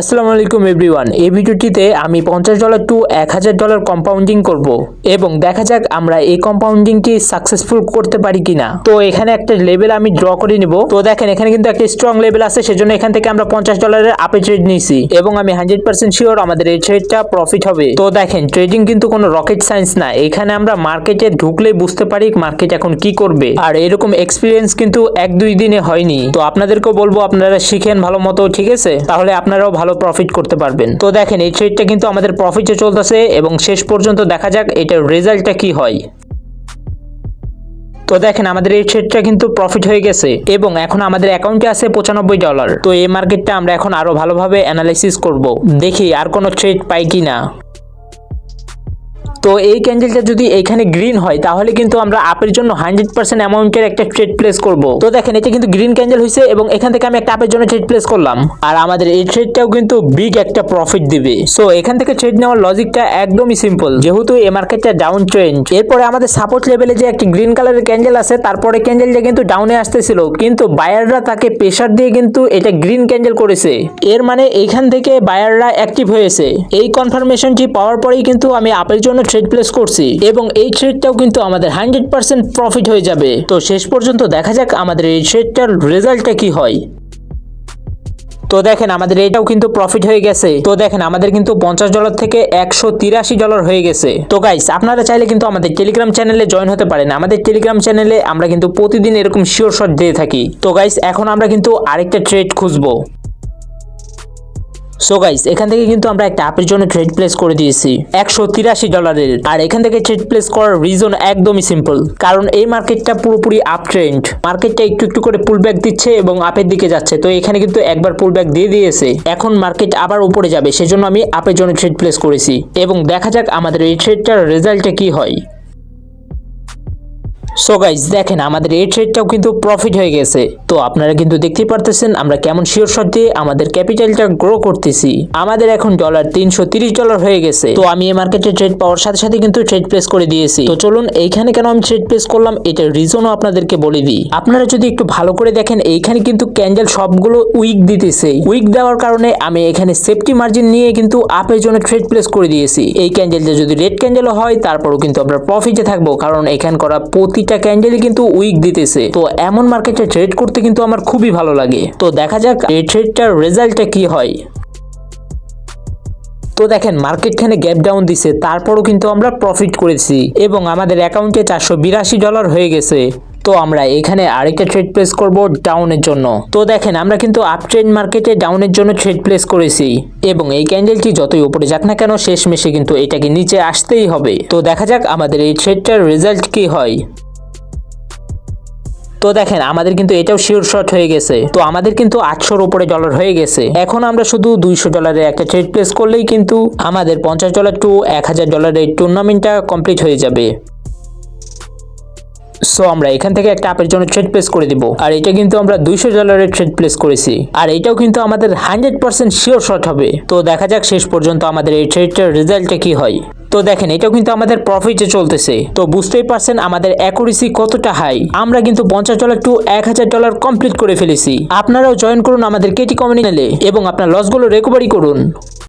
আসসালামু আলাইকুম এভরিওয়ান। এই ভিডিওটিতে আমি পঞ্চাশ ডলার টু এক হাজার ডলার কম্পাউন্ডিং করব এবং দেখা যাক আমরা এই কম্পাউন্ডিংটি সাকসেসফুল করতে পারি কিনা। তো এখানে একটা লেভেল আমি ড্র করে নিব। তো দেখেন, এখানে কিন্তু একটা স্ট্রং লেভেল আছে, সেজন্য এখান থেকে আমরা পঞ্চাশ ডলারের আপে ট্রেড নিয়েছি এবং আমি হান্ড্রেড পার্সেন্ট শিওর আমাদের এই ট্রেডটা প্রফিট হবে। তো দেখেন ট্রেডিং কিন্তু কোনো রকেট সায়েন্স না। এখানে আমরা মার্কেটে ঢুকলে বুঝতে পারি মার্কেট এখন কি করবে। আর এরকম এক্সপিরিয়েন্স কিন্তু এক দুই দিনে হয়নি। তো আপনাদেরকেও বলব, আপনারা শিখেন ভালো মতো, ঠিক আছে? তাহলে আপনারাও ভালো প্রফিট করতে পারবেন। তো দেখেন, এই ট্রেডটা কিন্তু আমাদের প্রফিটে চলতেছে এবং শেষ পর্যন্ত দেখা যাক এটার রেজাল্টটা কি হয়। তো দেখেন, আমাদের এই ট্রেডটা কিন্তু প্রফিট হয়ে গেছে এবং এখন আমাদের অ্যাকাউন্টে আছে পঁচানব্বই ডলার তো এই মার্কেটটা আমরা এখন আরও ভালোভাবে অ্যানালাইসিস করব। দেখি আর কোনো ট্রেড পাই কি না তো এই ক্যান্ডেলটা যদি এখানে গ্রিন হয়, তাহলে কিন্তু আমরা আপের জন্য হান্ড্রেড পার্সেন্ট অ্যামাউন্টের একটা ট্রেড প্লেস করব। তো দেখেন, এটা কিন্তু গ্রিন ক্যান্ডেল হয়েছে এবং এখান থেকে আমি একটা আপের জন্য ট্রেড প্লেস করলাম। আর আমাদের এই ট্রেডটাও কিন্তু বিগ একটা প্রফিট দিবে। সো এখান থেকে ট্রেড নেওয়ার লজিকটা একদমই সিম্পল যেহেতু এই মার্কেটটা ডাউন ট্রেন্ড এরপরে আমাদের সাপোর্ট লেভেলে যে একটি গ্রিন কালারের ক্যান্ডেল আছে, তারপরে ক্যান্ডেলটা কিন্তু ডাউনে আসতেছিল। কিন্তু বায়াররা তাকে প্রেশার দিয়ে কিন্তু এটা গ্রিন ক্যান্ডেল করেছে। এর মানে এইখান থেকে বায়াররা অ্যাক্টিভ হয়েছে। এই কনফার্মেশনটি পাওয়ার পরেই কিন্তু আমি আপের জন্য ট্রেড প্লেস করছি এবং এই ট্রেডটাও কিন্তু আমাদের হান্ড্রেড পার্সেন্ট প্রফিট হয়ে যাবে। তো শেষ পর্যন্ত দেখা যাক আমাদের এই ট্রেডটার রেজাল্টটা কি হয়। তো দেখেন আমাদের এটাও কিন্তু প্রফিট হয়ে গেছে। তো দেখেন আমাদের কিন্তু পঞ্চাশ ডলার থেকে একশো তিরাশি ডলার হয়ে গেছে। তো গাইস আপনারা চাইলে কিন্তু আমাদের টেলিগ্রাম চ্যানেলে জয়েন হতে পারেন। আমাদের টেলিগ্রাম চ্যানেলে আমরা কিন্তু প্রতিদিন এরকম শিওর শট দিয়ে থাকি। তো গাইস এখন আমরা কিন্তু আরেকটা ট্রেড খুঁজবো। সো গাইস এখান থেকে কিন্তু আমরা একটা অ্যাপের জন্য ট্রেড প্লেস করে দিয়েছি। একশো তিরাশি ডলারের আর এখান থেকে ট্রেড প্লেস করার রিজন একদমই সিম্পল কারণ এই মার্কেটটা পুরোপুরি আপ ট্রেন্ড মার্কেটটা একটু একটু করে পুল ব্যাক দিচ্ছে এবং আপের দিকে যাচ্ছে। তো এখানে কিন্তু একবার পুল ব্যাক দিয়ে দিয়েছে। এখন মার্কেট আবার উপরে যাবে। সেজন্য আমি আপের জন্য ট্রেড প্লেস করেছি। এবং দেখা যাক আমাদের এই ট্রেডটার রেজাল্টটা কি হয়। সো গাইজ দেখেন, আমাদের এই ট্রেডটাও কিন্তু প্রফিট হয়ে গেছে। তো আপনারা কিন্তু দেখতেই পারতেছেন, আমরা কেমন শিওর শট দিয়ে আমাদের ক্যাপিটালটা গ্রো করতেছি। আমাদের এখন ডলার তিনশো ডলার হয়ে গেছে। তো আমি এই মার্কেটে ট্রেড পাওয়ার সাথে সাথে কিন্তু ট্রেড প্লেস করে দিয়েছি। তো চলুন, এইখানে কেন আমি ট্রেড প্লেস করলাম, এটার রিজনও আপনাদেরকে বলে দিই। আপনারা যদি একটু ভালো করে দেখেন, এইখানে কিন্তু ক্যান্ডেল সবগুলো উইক দিতেছে। উইক দেওয়ার কারণে আমি এখানে সেফটি মার্জিন নিয়ে কিন্তু আপের জন্য ট্রেড প্লেস করে দিয়েছি। এই ক্যান্ডেলটা যদি রেড ক্যান্ডেলও হয়, তারপরও কিন্তু আমরা প্রফিটে থাকব। কারণ এখান করা প্রতিটা ক্যান্ডেলই কিন্তু উইক দিতেছে। তো এমন মার্কেটে ট্রেড করতে কিন্তু আমার খুবই ভালো লাগে। তো দেখা যাক এই ট্রেডটার রেজাল্টটা কি হয়। তো দেখেন মার্কেটখানে গ্যাপ ডাউন দিছে, তারপরও কিন্তু আমরা প্রফিট করেছি এবং আমাদের অ্যাকাউন্টে চারশো বিরাশি ডলার হয়ে গেছে। তো আমরা এখানে আরেকটা ট্রেড প্লেস করব ডাউনের জন্য। তো দেখেন, আমরা কিন্তু আপ ট্রেড মার্কেটে ডাউনের জন্য ট্রেড প্লেস করেছি এবং এই ক্যান্ডেলটি যতই উপরে যাক না কেন শেষ মেশে কিন্তু এটাকে নিচে আসতেই হবে। তো দেখা যাক আমাদের এই ট্রেডটার রেজাল্ট কি হয়। তো দেখেন, আমাদের কিন্তু এটাও শিওর শর্ট হয়ে গেছে। তো আমাদের কিন্তু আটশোর উপরে ডলার হয়ে গেছে। এখন আমরা শুধু দুইশো ডলারের একটা ট্রেড প্লেস করলেই কিন্তু আমাদের পঞ্চাশ ডলার টু এক হাজার ডলারের টুর্নামেন্টটা কমপ্লিট হয়ে যাবে। সো আমরা এখান থেকে একটা আপের জন্য ট্রেড প্লেস করে দিব। আর এটা কিন্তু আমরা দুইশো ডলারের ট্রেড প্লেস করেছি। আর এটাও কিন্তু আমাদের হান্ড্রেড পার্সেন্ট শিওর শট হবে। তো দেখা যাক শেষ পর্যন্ত আমাদের এই ট্রেডটার রেজাল্টটা কি হয়। তো দেখেন, এটাও কিন্তু আমাদের প্রফিটে চলতেছে। তো বুঝতেই পারছেন আমাদের অ্যাকুরেসি কতটা হাই আমরা কিন্তু পঞ্চাশ ডলার টু এক হাজার ডলার কমপ্লিট করে ফেলেছি। আপনারাও জয়েন করুন আমাদের কেটি কমিউনিটি এবং আপনার লসগুলো রিকভারি করুন।